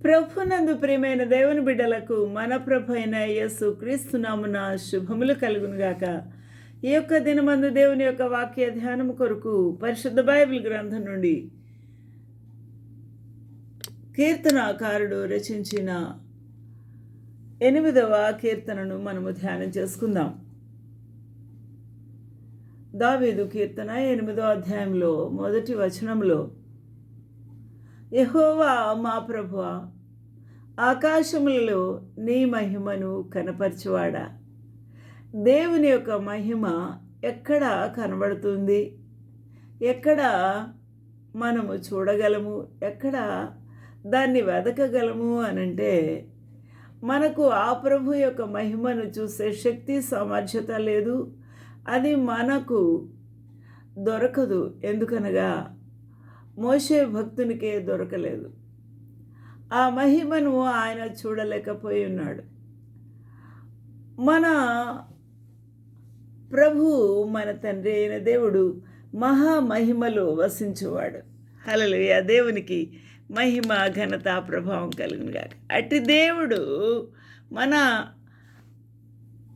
ప్రభునందు ప్రియమైన దేవుని బిడ్డలకు మన ప్రభు అయిన యేసు క్రీస్తునామున శుభములు కలుగునుగాక. ఈ యొక్క దినమందు దేవుని యొక్క వాక్య ధ్యానం కొరకు పరిశుద్ధ బైబిల్ గ్రంథం నుండి కీర్తనాకారుడు రచించిన ఎనిమిదవ కీర్తనను మనము ధ్యానం చేసుకుందాం. దావీదు కీర్తన ఎనిమిదో అధ్యాయంలో మొదటి వచనంలో యహోవా మా ప్రభువ ఆకాశములలో నీ మహిమను కనపరచువాడా? దేవుని యొక్క మహిమ ఎక్కడ కనబడుతుంది? ఎక్కడ మనము చూడగలము? ఎక్కడ దాన్ని వెదకగలము అనంటే మనకు ఆ ప్రభు యొక్క మహిమను చూసే శక్తి సామర్థ్యత లేదు. అది మనకు దొరకదు. ఎందుకనగా మోసే భక్తునికే దొరకలేదు. ఆ మహిమను ఆయన చూడలేకపోయి ఉన్నాడు. మన ప్రభు మన తండ్రి అయిన దేవుడు మహామహిమలో వసించేవాడు. హలలుయ దేవునికి మహిమ ఘనత ప్రభావం కలిగినగా అట్టి దేవుడు మన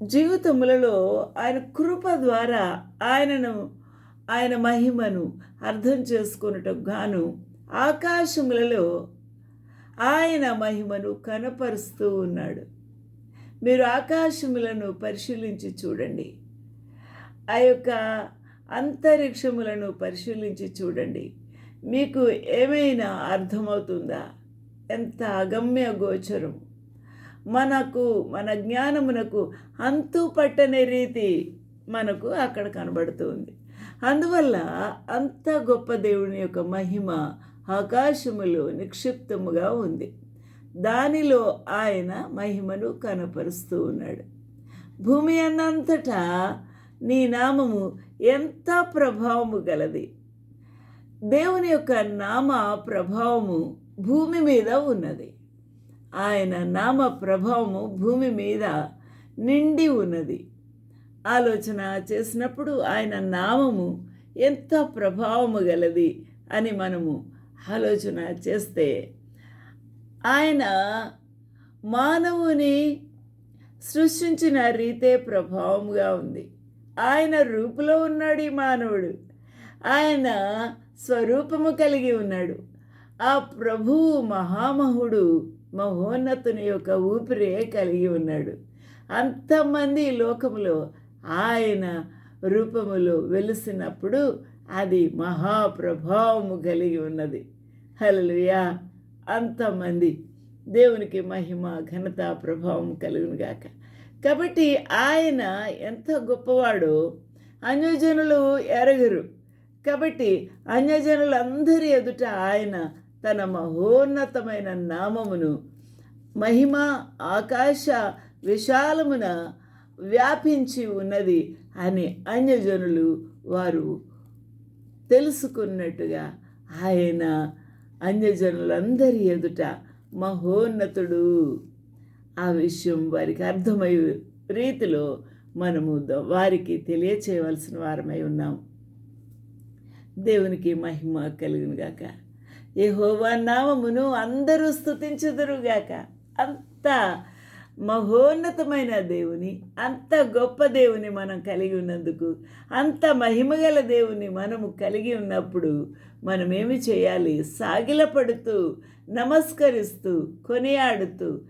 జీవితములలో ఆయన కృప ద్వారా ఆయనను ఆయన మహిమను అర్థం చేసుకున్నటకు గాను ఆకాశములలో ఆయన మహిమను కనపరుస్తూ ఉన్నాడు. మీరు ఆకాశములను పరిశీలించి చూడండి. ఆ యొక్క అంతరిక్షములను పరిశీలించి చూడండి. మీకు ఏమైనా అర్థమవుతుందా? ఎంత అగమ్య గోచరం. మనకు మన జ్ఞానమునకు అంతు పట్టని రీతి మనకు అక్కడ కనబడుతుంది అందువల్ల అంత గొప్ప దేవుని యొక్క మహిమ ఆకాశములో నిక్షిప్తముగా ఉంది. దానిలో ఆయన మహిమను కనపరుస్తూ ఉన్నాడు. భూమి అన్నంతటా నీ నామము ఎంత ప్రభావము గలది? దేవుని యొక్క నామ ప్రభావము భూమి మీద ఉన్నది. ఆయన నామ ప్రభావము భూమి మీద నిండి ఉన్నది. ఆలోచన చేసినప్పుడు ఆయన నామము ఎంత ప్రభావము గలది అని మనము ఆలోచన చేస్తే ఆయన మానవుని సృష్టించిన రీతే ప్రభావముగా ఉంది. ఆయన రూపులో ఉన్నాడు ఈ మానవుడు. ఆయన స్వరూపము కలిగి ఉన్నాడు. ఆ ప్రభువు మహామహుడు మహోన్నతుని యొక్క ఊపిరే కలిగి ఉన్నాడు. అంతమంది లోకములో ఆయన రూపములో వెలిసినప్పుడు అది మహాప్రభావము కలిగి ఉన్నది. హలలుయా అంతమంది దేవునికి మహిమ ఘనత ప్రభావం కలుగునుగాక కాబట్టి ఆయన ఎంత గొప్పవాడో అన్యజనులు ఎరగరు. కాబట్టి అన్యజనులందరి ఎదుట ఆయన తన మహోన్నతమైన నామమును మహిమ ఆకాశ విశాలమున వ్యాపించి ఉన్నది అని అన్యజనులు వారు తెలుసుకున్నట్టుగా ఆయన అన్యజనులందరి ఎదుట మహోన్నతుడు. ఆ విషయం వారికి అర్థమయ్యే రీతిలో మనము వారికి తెలియచేయవలసిన వారమై ఉన్నాం. దేవునికి మహిమ కలుగునుగాక హోవా నామమును అందరూ స్థుతించుదురుగాక అంతా మహోన్నతమైన దేవుని అంత గొప్ప దేవుని మనం కలిగి ఉన్నందుకు అంత మహిమగల దేవుని మనము కలిగి ఉన్నప్పుడు మనం ఏమి చేయాలి? సాగిలపడుతూ నమస్కరిస్తూ కొనియాడుతూ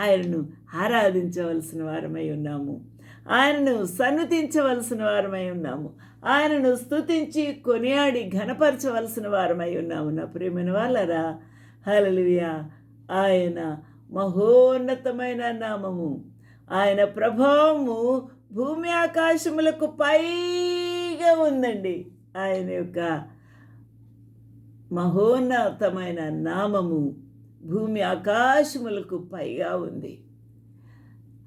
ఆయనను ఆరాధించవలసిన వారమై ఉన్నాము. ఆయనను సన్నతించవలసిన వారమై ఉన్నాము. ఆయనను స్తుతించి కొనియాడి ఘనపరచవలసిన వారమై ఉన్నాము. నా ప్రేమైన వాళ్ళరా హలలుయా ఆయన మహోన్నతమైన నామము. ఆయన ప్రభావము భూమి ఆకాశములకు పైగా ఉందండి. ఆయన యొక్క మహోన్నతమైన నామము భూమి ఆకాశములకు పైగా ఉంది.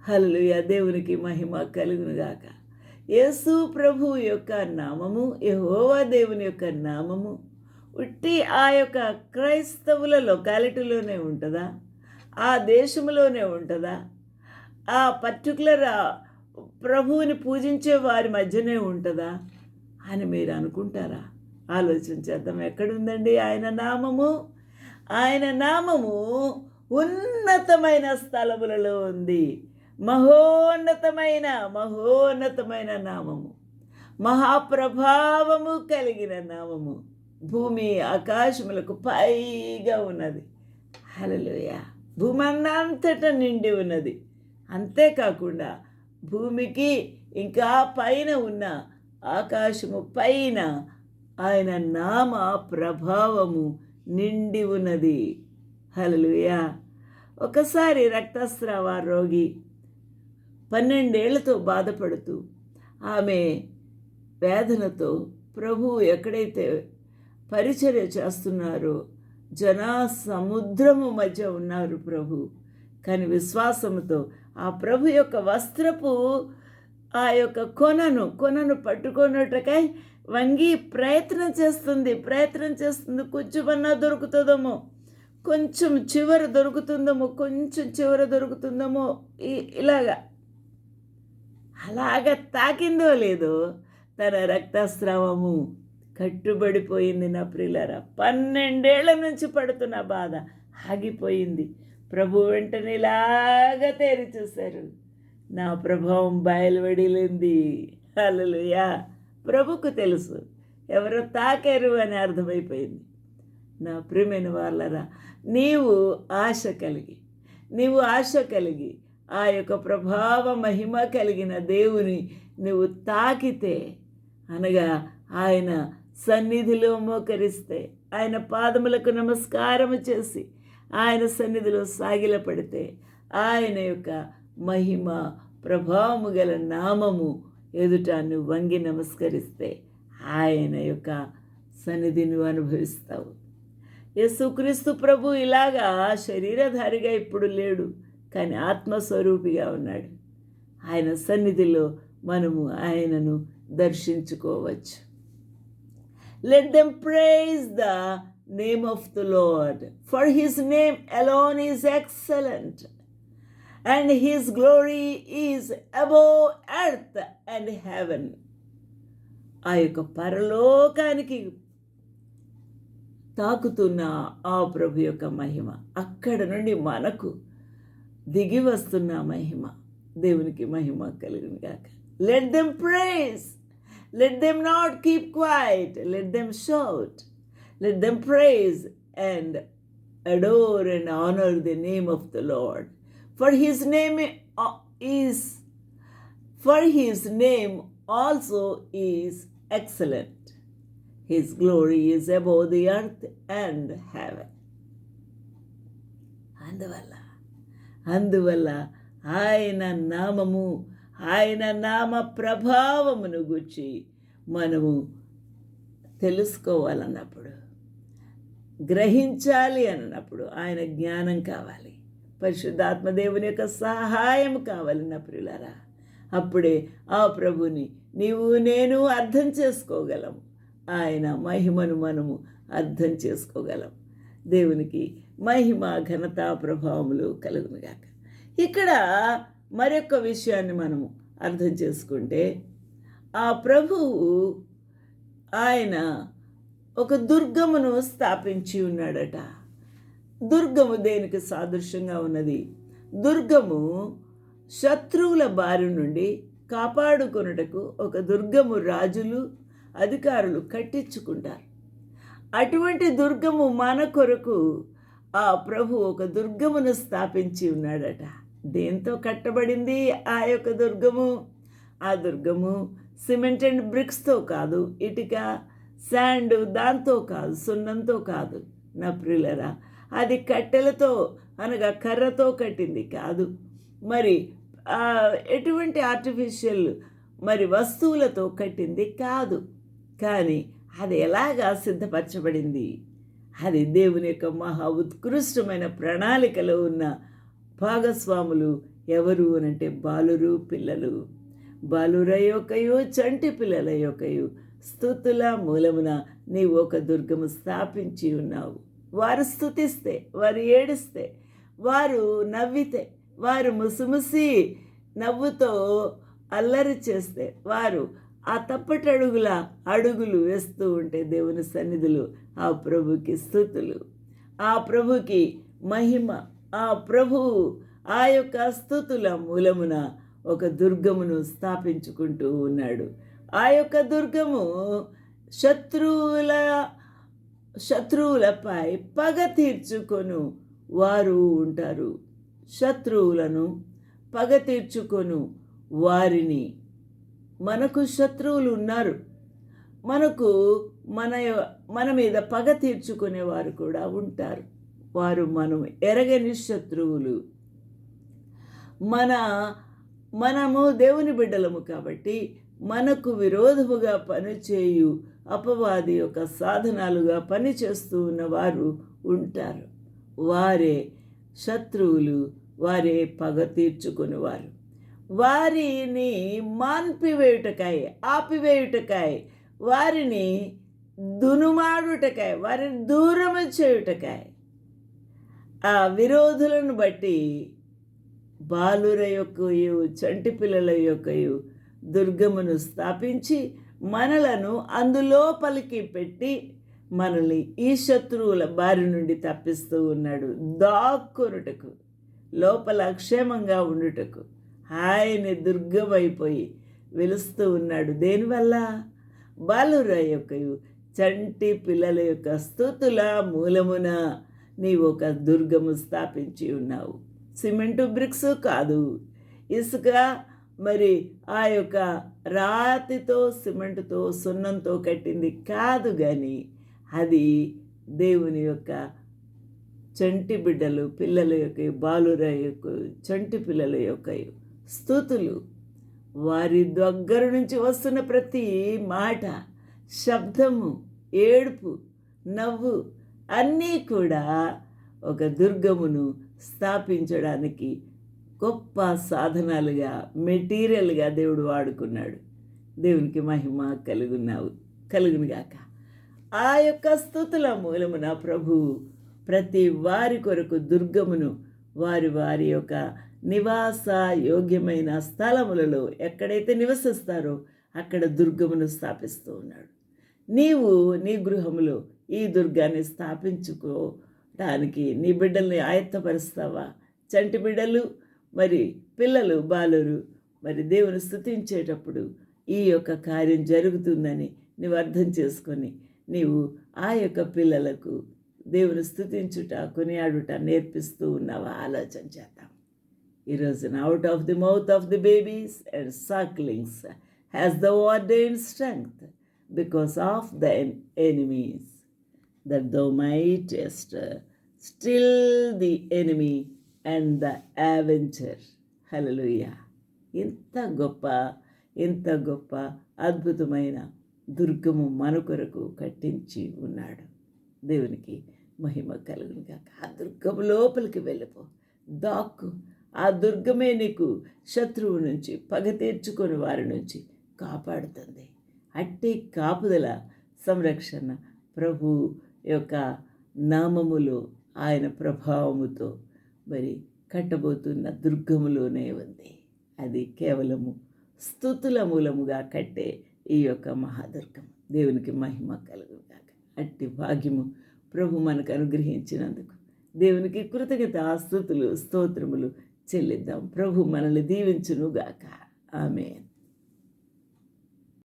హల్లుయ దేవునికి మహిమ కలుగునుగాక. యేసు ప్రభు యొక్క నామము యహోవా దేవుని యొక్క నామము ఉట్టి ఆ యొక్క క్రైస్తవుల లొకాలిటీలోనే ఉంటుందా? ఆ దేశంలోనే ఉంటుందా? ఆ పర్టికులర్ ప్రభువుని పూజించే వారి మధ్యనే ఉంటుందా? అని మీరు అనుకుంటారా? ఆలోచన చేద్దాం. ఎక్కడుందండి ఆయన నామము? ఆయన నామము ఉన్నతమైన స్థలములలో ఉంది. మహోన్నతమైన మహోన్నతమైన నామము. మహాప్రభావము కలిగిన నామము. భూమి ఆకాశములకు పైగా ఉన్నది. హలలుయ భూమన్నంతట నిండి ఉన్నది. అంతేకాకుండా భూమికి ఇంకా పైన ఉన్న ఆకాశము పైన ఆయన నామ ప్రభావము నిండి ఉన్నది. హలలుయా ఒకసారి రక్తస్రావ రోగి పన్నెండేళ్ళతో బాధపడుతూ ఆమె వేదనతో ప్రభు ఎక్కడైతే పరిచర్య చేస్తున్నారో జనా సముద్రము మధ్య ఉన్నారు ప్రభు. కానీ విశ్వాసముతో ఆ ప్రభు యొక్క వస్త్రపు ఆ యొక్క కొనను కొనను పట్టుకున్నట్టుకై వంగి ప్రయత్నం చేస్తుంది ప్రయత్నం చేస్తుంది. కొంచెమన్నా దొరుకుతుందేమో కొంచెం చివర దొరుకుతుందేమో కొంచెం చివర దొరుకుతుందేమో ఈ- ఇలాగా. అలాగ తాకిందో లేదో తన రక్తస్రావము. కట్టుబడిపోయింది నా ప్రిలరా. పన్నెండేళ్ళ నుంచి పడుతున్న బాధ ఆగిపోయింది. ప్రభు వెంటనే ఇలాగా తేరి చూశారు. నా ప్రభావం బయలువడిలింది. అలలుయా ప్రభుకు తెలుసు ఎవరో తాకారు అని అర్థమైపోయింది. నా ప్రియమైన వాళ్ళరా నీవు ఆశ కలిగి నీవు ఆశ కలిగి ఆ యొక్క ప్రభావ మహిమ కలిగిన దేవుని నువ్వు తాకితే అనగా ఆయన సన్నిధిలో మోకరిస్తే ఆయన పాదములకు నమస్కారం చేసి ఆయన సన్నిధిలో సాగిలపడితే ఆయన యొక్క మహిమ ప్రభావము గల నామము ఎదుటాన్ని వంగి నమస్కరిస్తే ఆయన యొక్క సన్నిధిని అనుభవిస్తావు. యేసుక్రీస్తు ప్రభు ఇలాగా శరీరధారిగా ఇప్పుడు లేడు కానీ ఆత్మస్వరూపిగా ఉన్నాడు. ఆయన సన్నిధిలో మనము ఆయనను దర్శించుకోవచ్చు. Let them praise the name of the Lord for his name alone is excellent, and his glory is above earth and heaven ఆ యొక్క పరలోకానికి తాకుతున్న ఆ ప్రభు యొక్క మహిమ అక్కడ నుండి మనకు దిగి వస్తున్న మహిమ దేవునికి మహిమ కలిగిన గాక. Let them praise let them not keep quiet let them shout let them praise and adore and honour the name of the Lord for his name is for his name also is excellent his glory is above the earth and heaven అందువల్ల అందువల్ల ఆయన నామము ఆయన నామ ప్రభావమును గుర్చి మనము తెలుసుకోవాలన్నప్పుడు గ్రహించాలి అన్నప్పుడు ఆయన జ్ఞానం కావాలి. పరిశుద్ధాత్మ దేవుని యొక్క సహాయం కావాలి నా ప్రియులారా. అప్పుడే ఆ ప్రభుని నీవు నేను అర్థం చేసుకోగలం. ఆయన మహిమను మనము అర్థం చేసుకోగలం. దేవునికి మహిమ ఘనత ప్రభావములు కలుగునుగాక. ఇక్కడ మరొక విషయాన్ని మనము అర్థం చేసుకుంటే ఆ ప్రభువు ఆయన ఒక దుర్గమును స్థాపించి ఉన్నాడట. దుర్గము దేనికి సాదృశ్యంగా ఉన్నది? దుర్గము శత్రువుల బారి నుండి కాపాడుకొనుటకు ఒక దుర్గము రాజులు అధికారులు కట్టించుకుంటారు. అటువంటి దుర్గము మన కొరకు ఆ ప్రభు ఒక దుర్గమును స్థాపించి ఉన్నాడట. దేంతో కట్టబడింది ఆ యొక్క దుర్గము? ఆ దుర్గము సిమెంట్ అండ్ బ్రిక్స్తో కాదు ఇటుక శాండ్ దాంతో కాదు సున్నంతో కాదు. నా ప్రిల్లరా అది కట్టెలతో అనగా కర్రతో కట్టింది కాదు. మరి ఎటువంటి ఆర్టిఫిషియల్ మరి వస్తువులతో కట్టింది కాదు. కానీ అది ఎలాగా సిద్ధపరచబడింది? అది దేవుని యొక్క మహా ఉత్కృష్టమైన ప్రణాళికలో ఉన్న భాగస్వాములు ఎవరు అనంటే బాలురు పిల్లలు. బాలుర యొక్కయు చంటి పిల్లల యొక్కయు. స్థుతుల మూలమున నీవు ఒక దుర్గము స్థాపించి ఉన్నావు. వారు స్థుతిస్తే వారు ఏడిస్తే వారు నవ్వితే వారు ముసిముసి నవ్వుతో అల్లరి చేస్తే వారు ఆ తప్పటి అడుగుల అడుగులు వేస్తూ ఉంటే దేవుని సన్నిధులు ఆ ప్రభుకి స్థుతులు. ఆ ప్రభుకి మహిమ ఆ ప్రభు ఆ యొక్క స్థుతుల మూలమున ఒక దుర్గమును స్థాపించుకుంటూ ఉన్నాడు. ఆ యొక్క దుర్గము శత్రువుల శత్రువులపై పగ తీర్చుకొను వారు ఉంటారు. శత్రువులను పగ తీర్చుకొను వారిని. మనకు శత్రువులు ఉన్నారు. మనకు మన మన మీద పగ తీర్చుకునేవారు కూడా ఉంటారు. వారు మనం ఎరగని శత్రువులు. మన మనము దేవుని బిడ్డలము కాబట్టి మనకు విరోధముగా పనిచేయు అపవాది యొక్క సాధనాలుగా పనిచేస్తూ ఉన్నవారు ఉంటారు. వారే శత్రువులు వారే పగ తీర్చుకునేవారు. వారిని మాన్పివేయుటకాయ ఆపివేయుటకాయ వారిని దునుమాడుటకాయ వారిని దూరము చేయుటకాయ. ఆ విరోధులను బట్టి బాలుర యొక్కయు చంటి పిల్లల యొక్కయు దుర్గమును స్థాపించి మనలను అందులో పలికి పెట్టి మనల్ని ఈ శత్రువుల బారి నుండి తప్పిస్తూ ఉన్నాడు. దాక్కునుటకు లోపల క్షేమంగా ఉండుటకు హాయిని దుర్గమైపోయి వెలుస్తూ ఉన్నాడు. దేనివల్ల? బాలుర యొక్క చంటి పిల్లల యొక్క స్థుతుల మూలమున నీవు ఒక దుర్గము స్థాపించి ఉన్నావు. సిమెంటు బ్రిక్స్ కాదు. ఇసుక మరి ఆ యొక్క రాతితో సిమెంటుతో సున్నంతో కట్టింది కాదు కానీ అది దేవుని యొక్క చంటి బిడ్డలు పిల్లల యొక్క బాలుర యొక్క చంటి పిల్లల యొక్క స్థుతులు. వారి దగ్గర నుంచి వస్తున్న ప్రతి మాట శబ్దము ఏడుపు నవ్వు అన్నీ కూడా ఒక దుర్గమును స్థాపించడానికి గొప్ప సాధనాలుగా మెటీరియల్గా దేవుడు వాడుకున్నాడు. దేవునికి మహిమ కలుగున్నావు కలుగునుగాక. ఆ యొక్క స్థుతుల మూలమున ప్రభు ప్రతి వారి కొరకు దుర్గమును వారి వారి యొక్క నివాస యోగ్యమైన స్థలములలో ఎక్కడైతే నివసిస్తారో అక్కడ దుర్గమును స్థాపిస్తూ ఉన్నాడు. నీవు నీ గృహములో ఈ దుర్గాన్ని స్థాపించుకోవడానికి నీ బిడ్డల్ని ఆయత్తపరుస్తావా? చంటి బిడ్డలు మరి పిల్లలు బాలురు మరి దేవుని స్థుతించేటప్పుడు ఈ యొక్క కార్యం జరుగుతుందని నీవు అర్థం చేసుకొని నీవు ఆ యొక్క పిల్లలకు దేవుని స్థుతించుట కొనియాడుట నేర్పిస్తూ ఉన్నావా? ఆలోచన చేద్దాం. ఈరోజున out of the mouth of the babies and sucklings has the ordained strength because of the enemies that thou mightest still the enemy and the avenger hallelujah ఇంత గొప్ప ఇంత గొప్ప అద్భుతమైన దుర్గము మన కొరకు కట్టించి ఉన్నాడు. దేవునికి మహిమ కలుగును కాక ఆ దుర్గము లోపలికి వెళ్ళిపో. దాక్కు. ఆ దుర్గమే నీకు శత్రువు నుంచి పగ తీర్చుకొని వారి నుంచి కాపాడుతుంది. అట్టి కాపుదల సంరక్షణ ప్రభు యొక్క నామములో ఆయన ప్రభావముతో మరి కట్టబోతున్న దుర్గములోనే ఉంది. అది కేవలము స్థుతుల మూలముగా కట్టే ఈ యొక్క మహాదుర్గము దేవునికి మహిమ కలుగుగాక అట్టి భాగ్యము ప్రభు మనకు అనుగ్రహించినందుకు దేవునికి కృతజ్ఞత స్థుతులు స్తోత్రములు చెల్లిద్దాం. ప్రభు మనల్ని దీవించునుగాక. ఆమెన్.